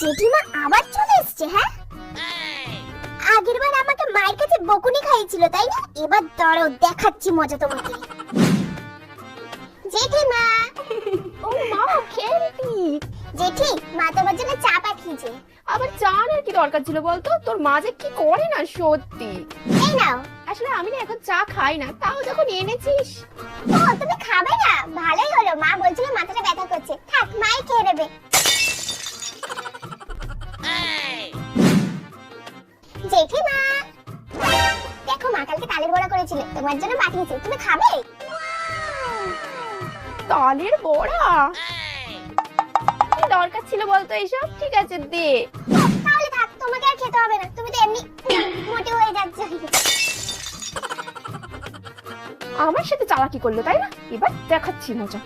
জেঠিমা আবার চলে এসছে হ্যাঁ? আগের বার আমাকে মায়ের কাছে বকুনি খাইয়েছিল তাই না? এবার দাঁড়াও দেখাচ্ছি মজা তোমাকে। জেঠিমা ও মা খেলবি জেঠি মা তোমার জন্য চা পাঠিয়েছে। আবার চানের কি দরকার ছিল বলতো? তোর মা যে কি করে না সত্যি। এই নাও। আসলে আমি না এখন চা খাই না তাও যখন এনেছিস। ও তুমি খাবে না? জেঠিমা দেখো মা কালকে তালের বড়া করেছিল। তোমার জন্য পাঠিয়েছে। তুমি খাবে? তালের বড়া? কি দরকার ছিল বলতো এইসব ঠিক আছে দে। তাহলে থাক তোমাকে আর খেতে হবে না। তুমি তো এমনি মোটে হয়ে যাচ্ছ। আমার সাথে চালাকি করল তাই না? এবার দেখাচ্ছি মজা।